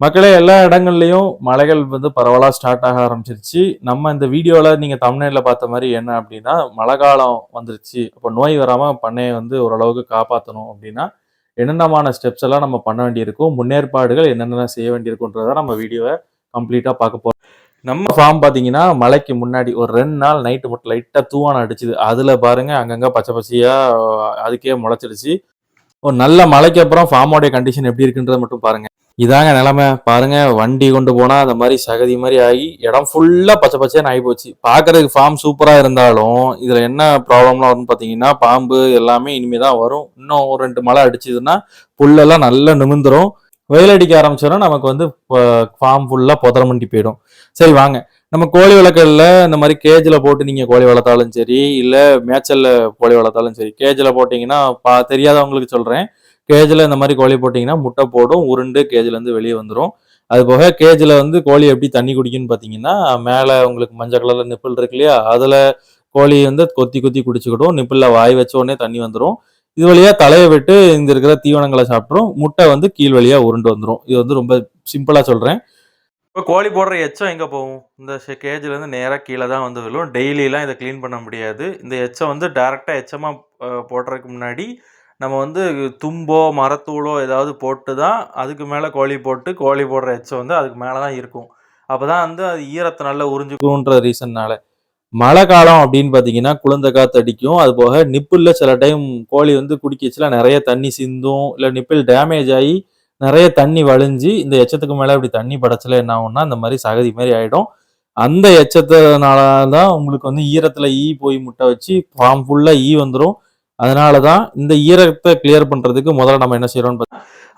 மக்களே எல்லா இடங்கள்லையும் மழைகள் வந்து பரவலா ஸ்டார்ட் ஆக ஆரம்பிச்சிருச்சு. நம்ம இந்த வீடியோல நீங்க தமிழ்நாட்டில் பார்த்த மாதிரி என்ன அப்படின்னா மழை காலம் வந்துருச்சு. அப்போ நோய் வராம பண்ணையை வந்து ஓரளவுக்கு காப்பாற்றணும் அப்படின்னா என்னென்னமான ஸ்டெப்ஸ் எல்லாம் நம்ம பண்ண வேண்டியிருக்கும் முன்னேற்பாடுகள் என்னென்ன செய்ய வேண்டியிருக்குன்றதை நம்ம வீடியோவை கம்ப்ளீட்டாக பார்க்க போகிறோம் நம்ம ஃபார்ம் பார்த்தீங்கன்னா மழைக்கு முன்னாடி ஒரு ரெண்டு நாள் நைட்டு மட்டும் லைட்டாக தூவான அடிச்சுது. அதில் பாருங்க அங்கங்கே பச்சை பச்சையாக அதுக்கே முளைச்சிடுச்சு ஒரு நல்ல மழைக்கு அப்புறம் ஃபார்மோடைய கண்டிஷன் எப்படி இருக்குன்றத மட்டும் பாருங்கள் இதாங்க நிலமை. பாருங்க வண்டி கொண்டு போனா அந்த மாதிரி சகதி மாதிரி ஆகி இடம் ஃபுல்லா பச்சை பச்சைன்னு ஆகி போச்சு. பாக்குறதுக்கு ஃபார்ம் சூப்பரா இருந்தாலும் இதுல என்ன ப்ராப்ளம்லாம் வரும்னு பாத்தீங்கன்னா பாம்பு எல்லாமே இனிமேதான் வரும். இன்னும் ஒரு ரெண்டு மழை அடிச்சதுன்னா புல்லெல்லாம் நல்லா நிமிந்துரும் வெயில் அடிக்க ஆரம்பிச்சோன்னா நமக்கு வந்து ஃபார்ம் ஃபுல்லா புதர மண்டி போயிடும். சரி வாங்க. நம்ம கோழி வளர்க்கல இந்த மாதிரி கேஜில் போட்டு நீங்கள் கோழி வளர்த்தாலும் சரி இல்லை மேய்ச்சலில் கோழி வளர்த்தாலும் சரி கேஜில் போட்டிங்கன்னா பா தெரியாதவங்களுக்கு சொல்கிறேன் கேஜில் இந்த மாதிரி கோழி போட்டிங்கன்னா முட்டை போடும் உருண்டு கேஜிலேருந்து வெளியே வந்துடும் அது போக கேஜில் வந்து கோழி எப்படி தண்ணி குடிக்குன்னு பார்த்தீங்கன்னா மேலே உங்களுக்கு மஞ்சள் கலரில் நிப்பிள் இருக்கு இல்லையா அதில் கோழி வந்து கொத்தி கொத்தி குடிச்சுக்கிடும் நிப்பிளில் வாய் வச்ச உடனே தண்ணி வந்துடும் இது வழியாக தலையை விட்டு இந்த இருக்கிற தீவனங்களை சாப்பிட்ரும் முட்டை வந்து கீழ் வழியாக உருண்டு வந்துடும் இது வந்து ரொம்ப சிம்பிளாக சொல்கிறேன் இப்போ கோழி போடுற எச்சம் எங்கே போகும்? இந்த கேஜிலேருந்து நேராக கீழே தான் வந்து விழும். டெய்லியெலாம் இதை க்ளீன் பண்ண முடியாது. இந்த எச்சம் வந்து டேரெக்டாக எச்சமாக போடுறதுக்கு முன்னாடி நம்ம வந்து தும்போ மரத்தூளோ ஏதாவது போட்டு தான் அதுக்கு மேலே கோழி போட்டு கோழி போடுற எச்சம் வந்து அதுக்கு மேலே தான் இருக்கும். அப்போ தான் வந்து அது ஈரத்தை நல்லா உறிஞ்சுக்குன்ற ரீசன்னால. மழை காலம் அப்படின்னு பார்த்தீங்கன்னா குளிர்ந்த காற்று அடிக்கும். அது போக நிப்பிளில் சில டைம் கோழி வந்து குடிக்கச்சுல நிறைய தண்ணி சிந்தும் இல்லை நிப்பிள் டேமேஜ் ஆகி நிறைய தண்ணி வழிஞ்சு இந்த எச்சத்துக்கு மேலே இப்படி தண்ணி படைச்சல என்ன ஆகும்னா இந்த மாதிரி சகதி மாதிரி ஆகிடும் அந்த எச்சத்தினால தான் உங்களுக்கு வந்து ஈரத்தில் ஈ போய் முட்டை வச்சு ஃபார்ம் ஃபுல்லாக ஈ வந்துடும் அதனால தான் இந்த ஈரத்தை கிளியர் பண்ணுறதுக்கு முதல்ல நம்ம என்ன செய்கிறோம்னு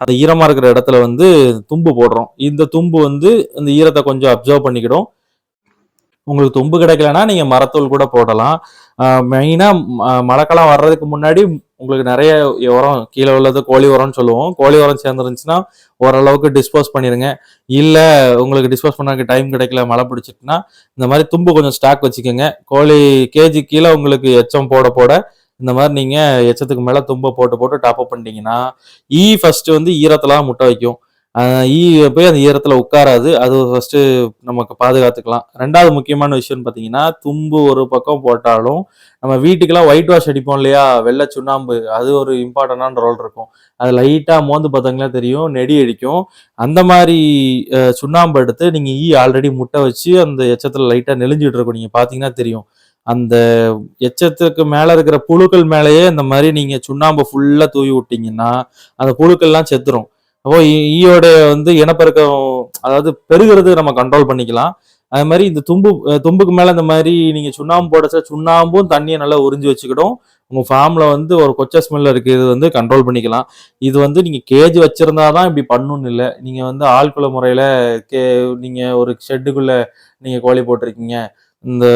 அந்த ஈரமாக இருக்கிற இடத்துல வந்து தும்பு போடுறோம். இந்த தும்பு வந்து இந்த ஈரத்தை கொஞ்சம் அப்சர்வ் பண்ணிக்கிடும். உங்களுக்கு தும்பு கிடைக்கலன்னா நீங்கள் மரத்தூள் கூட போடலாம். மெயினாக மழைக்காலம் வர்றதுக்கு முன்னாடி உங்களுக்கு நிறைய உரம் கீழே உள்ளது கோழி உரம்னு சொல்லுவோம். கோழி உரம் சேர்ந்துருந்துச்சுன்னா ஓரளவுக்கு டிஸ்போஸ் பண்ணிடுங்க இல்லை உங்களுக்கு டிஸ்போஸ் பண்ணுறதுக்கு டைம் கிடைக்கல மழை பிடிச்சிட்டுனா இந்த மாதிரி தும்பு கொஞ்சம் ஸ்டாக் வச்சுக்கோங்க. கோழி கேஜி கீழே உங்களுக்கு எச்சம் போட போட இந்த மாதிரி நீங்கள் எச்சத்துக்கு மேலே தும்பை போட்டு போட்டு டாப் அப் பண்ணிட்டீங்கன்னா ஈ ஃபஸ்ட்டு வந்து ஈரத்தில் முட்டை வைக்கும். ஈ போய் அந்த ஈரத்தில் உட்காராது. அது ஃபஸ்ட்டு நமக்கு பாதுகாத்துக்கலாம். ரெண்டாவது முக்கியமான விஷயம்னு பார்த்தீங்கன்னா தும்பு ஒரு பக்கம் போட்டாலும் நம்ம வீட்டுக்கெல்லாம் ஒயிட் வாஷ் அடிப்போம் இல்லையா? வெள்ளை சுண்ணாம்பு அது ஒரு இம்பார்ட்டண்டான ரோல் இருக்கும். அது லைட்டாக மோந்து பார்த்தீங்களா தெரியும் நெடி அடிக்கும். அந்த மாதிரி சுண்ணாம்பு எடுத்து நீங்கள் ஈ ஆல்ரெடி முட்டை வச்சு அந்த எச்சத்தில் லைட்டாக நெளிஞ்சிட்டு இருக்கும் நீங்கள் பார்த்தீங்கன்னா தெரியும். அந்த எச்சத்துக்கு மேலே இருக்கிற புழுக்கள் மேலேயே இந்த மாதிரி நீங்கள் சுண்ணாம்பு ஃபுல்லாக தூவி விட்டீங்கன்னா அந்த புழுக்கள்லாம் செத்துரும். அப்போ ஈயோட வந்து இனப்பெருக்கம் அதாவது பெருகிறது நம்ம கண்ட்ரோல் பண்ணிக்கலாம். அது மாதிரி இந்த தும்பு தும்புக்கு மேலே இந்த மாதிரி நீங்கள் சுண்ணாம்பு போடச்சா சுண்ணாம்பும் தண்ணியை நல்லா உறிஞ்சி வச்சுக்கிடும். உங்கள் ஃபார்மில் வந்து ஒரு கொச்சை ஸ்மெல்ல இருக்கிறது வந்து கண்ட்ரோல் பண்ணிக்கலாம். இது வந்து நீங்கள் கேஜ் வச்சுருந்தா தான் இப்படி பண்ணணும்னு இல்லை. நீங்கள் வந்து ஆழ்குள முறையில் கே நீங்கள் ஒரு ஷெட்டுக்குள்ளே நீங்கள் கோழி போட்டிருக்கீங்க. இந்த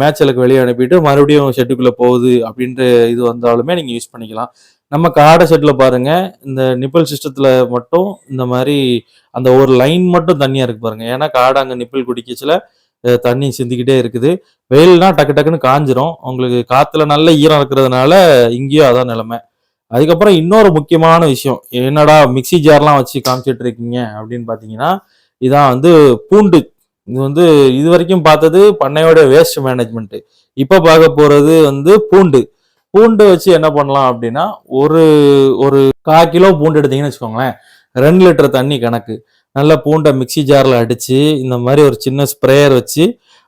மேட்சலுக்கு வெளியே அனுப்பிட்டு மறுபடியும் ஷெட்டுக்குள்ளே போகுது அப்படின்ற இது வந்தாலுமே நீங்கள் யூஸ் பண்ணிக்கலாம். நம்ம காடை செட்டில் பாருங்கள் இந்த நிப்பிள் சிஸ்டத்தில் மட்டும் இந்த மாதிரி அந்த ஒரு லைன் மட்டும் தண்ணியாக இருக்கு பாருங்கள் ஏன்னா காடை அங்கே நிப்பிள் குடிக்கச்சில் தண்ணி சிந்திக்கிட்டே இருக்குது. வெயில்னா டக்கு டக்குன்னு காஞ்சிரும். உங்களுக்கு காற்றுல நல்ல ஈரம் இருக்கிறதுனால இங்கேயும் அதான் நிலமை. அதுக்கப்புறம் இன்னொரு முக்கியமான விஷயம். என்னடா மிக்சி ஜார்லாம் வச்சு காமிச்சிட்டு இருக்கீங்க அப்படின்னு பார்த்தீங்கன்னா இதான் வந்து பூண்டு. இது வந்து இது வரைக்கும் பார்த்தது பண்ணையோட வேஸ்ட் மேனேஜ்மெண்ட்டு இப்போ பார்க்க போகிறது வந்து பூண்டு. பூண்டு வச்சு என்ன பண்ணலாம் அப்படின்னா ஒரு ஒரு கால் கிலோ பூண்டு எடுத்தீங்கன்னு வச்சுக்கோங்களேன். ரெண்டு லிட்டர் தண்ணி கணக்கு. நல்ல பூண்டை மிக்சி ஜாரில் அடித்து இந்த மாதிரி ஒரு சின்ன ஸ்ப்ரேயர் வச்சு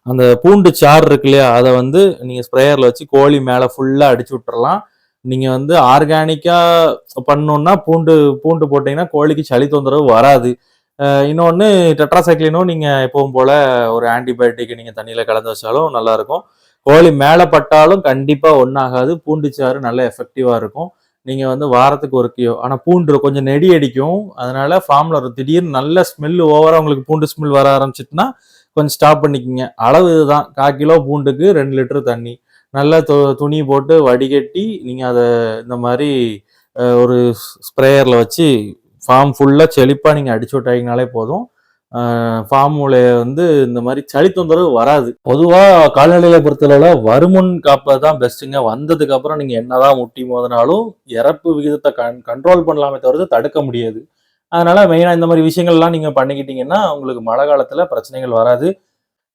அந்த பூண்டு சார் இருக்கு இல்லையா அதை வந்து நீங்கள் ஸ்ப்ரேயரில் வச்சு கோழி மேலே ஃபுல்லாக அடிச்சு விட்டுறலாம். நீங்கள் வந்து ஆர்கானிக்காக பண்ணணுன்னா பூண்டு பூண்டு போட்டிங்கன்னா கோழிக்கு சளி தொந்தரவு வராது. இன்னொன்று டெட்ராசைக்ளினும் நீங்கள் எப்பவும் போல் ஒரு ஆன்டிபயோட்டிக் நீங்கள் தண்ணியில் கலந்து வச்சாலும் நல்லாயிருக்கும். கோழி மேலே பட்டாலும் கண்டிப்பாக ஒன்றாகாது பூண்டு சாறு நல்ல எஃபெக்டிவாக இருக்கும். நீங்கள் வந்து வாரத்துக்கு ஒரு கிலோ ஆனால் பூண்டு கொஞ்சம் நெடி அடிக்கும். அதனால ஃபார்மில் ஒரு திடீர்னு நல்ல ஸ்மெல்லு ஓவராக உங்களுக்கு பூண்டு ஸ்மெல் வர ஆரம்பிச்சிட்டுனா கொஞ்சம் ஸ்டாப் பண்ணிக்கோங்க. அளவு இதுதான். கால் கிலோ பூண்டுக்கு ரெண்டு லிட்டர் தண்ணி. நல்லா து துணி போட்டு வடிகட்டி நீங்கள் அதை இந்த மாதிரி ஒரு ஸ்ப்ரேயரில் வச்சு ஃபார்ம் ஃபுல்லாக செழிப்பாக நீங்கள் அடிச்சு விட்டாங்கனாலே போதும். ஃபார்முல வந்து இந்த மாதிரி சளி தொந்தரவு வராது. பொதுவாக கால்நடைகளை பொறுத்தளவில் வருமுன் காப்பது தான் பெஸ்ட்டுங்க வந்ததுக்கு அப்புறம் நீங்கள் என்னதான் முட்டி மோதினாலும் இறப்பு விகிதத்தை கண் கண்ட்ரோல் பண்ணலாமே தவிர தடுக்க முடியாது. அதனால மெயினாக இந்த மாதிரி விஷயங்கள்லாம் நீங்கள் பண்ணிக்கிட்டீங்கன்னா உங்களுக்கு மழை காலத்தில் பிரச்சனைகள் வராது.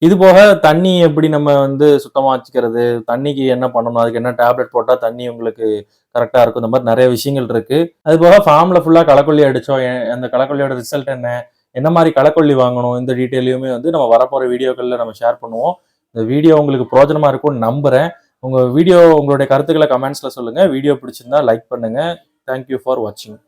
இது போக தண்ணி எப்படி நம்ம வந்து சுத்தமாக வச்சுக்கிறது? தண்ணிக்கு என்ன பண்ணணும்? அதுக்கு என்ன டேப்லெட் போட்டால் தண்ணி உங்களுக்கு கரெக்டாக இருக்கும்? இந்த மாதிரி நிறைய விஷயங்கள் இருக்குது அது போக ஃபார்மில் ஃபுல்லாக களைக்கொல்லி அடித்தோம் அந்த களைக்கொல்லியோட ரிசல்ட் என்ன? என்ன மாதிரி களைக்கொல்லி வாங்கணும்? இந்த டீட்டெயிலையுமே வந்து நம்ம வரப்போகிற வீடியோக்களில் நம்ம ஷேர் பண்ணுவோம். இந்த வீடியோ உங்களுக்கு பிரோஜனமாக இருக்கும்னு நம்புறேன். உங்கள் வீடியோ உங்களுடைய கருத்துக்களை கமெண்ட்ஸில் சொல்லுங்கள் வீடியோ பிடிச்சிருந்தா லைக் பண்ணுங்கள் தேங்க்யூ ஃபார் வாட்சிங்